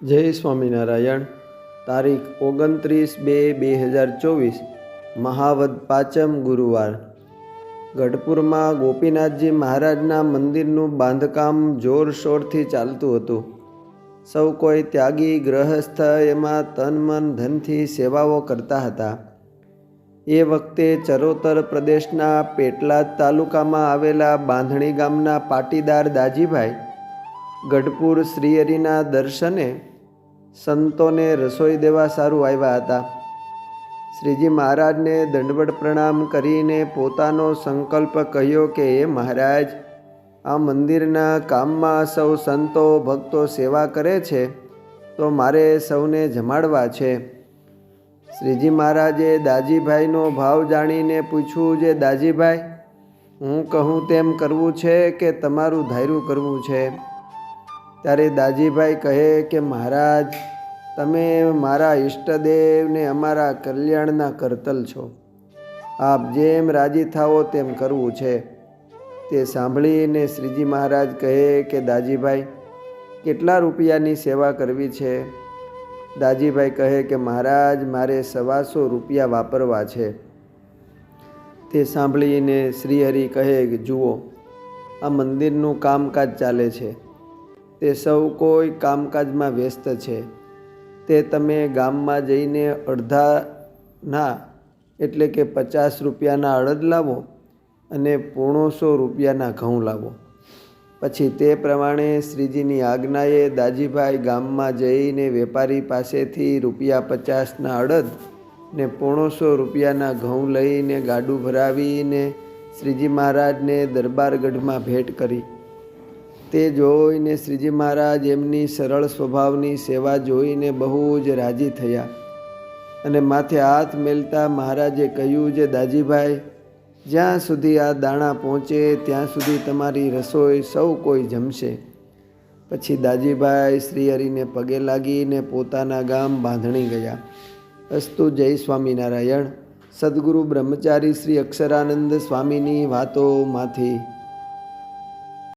જય સ્વામિનારાયણ, તારીખ ઓગણત્રીસ બે બે હજાર ચોવીસ, મહાવદ પાંચમ ગુરુવાર. ગઢપુરમાં ગોપીનાથજી મહારાજના મંદિરનું બાંધકામ જોરશોરથી ચાલતું હતું. સૌ કોઈ ત્યાગી ગ્રહસ્થ એમાં તન મન ધનથી સેવાઓ કરતા હતા. એ વખતે ચરોતર પ્રદેશના પેટલાદ તાલુકામાં આવેલા બાંધણી ગામના પાટીદાર દાજીભાઈ ગઢપુર શ્રીહરિના દર્શને સંતોને રસોઈ દેવા સારું આવ્યા હતા. શ્રીજી મહારાજને દંડવટ પ્રણામ કરીને પોતાનો સંકલ્પ કહ્યો કે, હે મહારાજ, આ મંદિરના કામમાં સૌ સંતો, ભક્તો સેવા કરે છે, તો મારે સૌને જમાડવા છે. શ્રીજી મહારાજે દાજીભાઈનો ભાવ જાણીને પૂછ્યું, જે દાજીભાઈ, હું કહું તેમ કરવું છે કે તમારું ધાર્યું કરવું છે? ત્યારે દાજીભાઈ કહે કે, મહારાજ, તમે મારા ઈષ્ટદેવને અમારા કલ્યાણના કરતલ છો. આપ જેમ રાજી થાઓ તેમ કરવું છે. તે સાંભળીને શ્રીજી મહારાજ કહે કે, દાજીભાઈ, કેટલા રૂપિયાની સેવા કરવી છે? દાજીભાઈ કહે કે, મહારાજ, મારે સવાસો રૂપિયા વાપરવા છે. તે સાંભળીને શ્રીહરિ કહે કે, જુઓ, આ મંદિરનું કામકાજ ચાલે છે. તે સૌ કોઈ કામકાજમાં વ્યસ્ત છે. તે તમે ગામમાં જઈને અડધાના એટલે કે પચાસ રૂપિયાના અડદ લાવો અને પોણોસો રૂપિયાના ઘઉં લાવો. પછી તે પ્રમાણે શ્રીજીની આજ્ઞાએ દાજીભાઈ ગામમાં જઈને વેપારી પાસેથી રૂપિયા પચાસના અડદ ને પોણોસો રૂપિયાના ઘઉં લઈને ગાડું ભરાવીને શ્રીજી મહારાજને દરબારગઢમાં ભેટ કરી. તે જોઈને શ્રીજી મહારાજ એમની સરળ સ્વભાવની સેવા જોઈને બહુ જ રાજી થયા અને માથે હાથ મેલતા મહારાજે કહ્યું જે દાજીભાઈ, જ્યાં સુધી આ દાણા પહોંચે ત્યાં સુધી તમારી રસોઈ સૌ કોઈ જમશે. પછી દાજીભાઈ શ્રીહરિને પગે લાગીને પોતાના ગામ બાંધણી ગયા. અસ્તુ જય સ્વામિનારાયણ. સદગુરુ બ્રહ્મચારી શ્રી અક્ષરાનંદ સ્વામીની વાતોમાંથી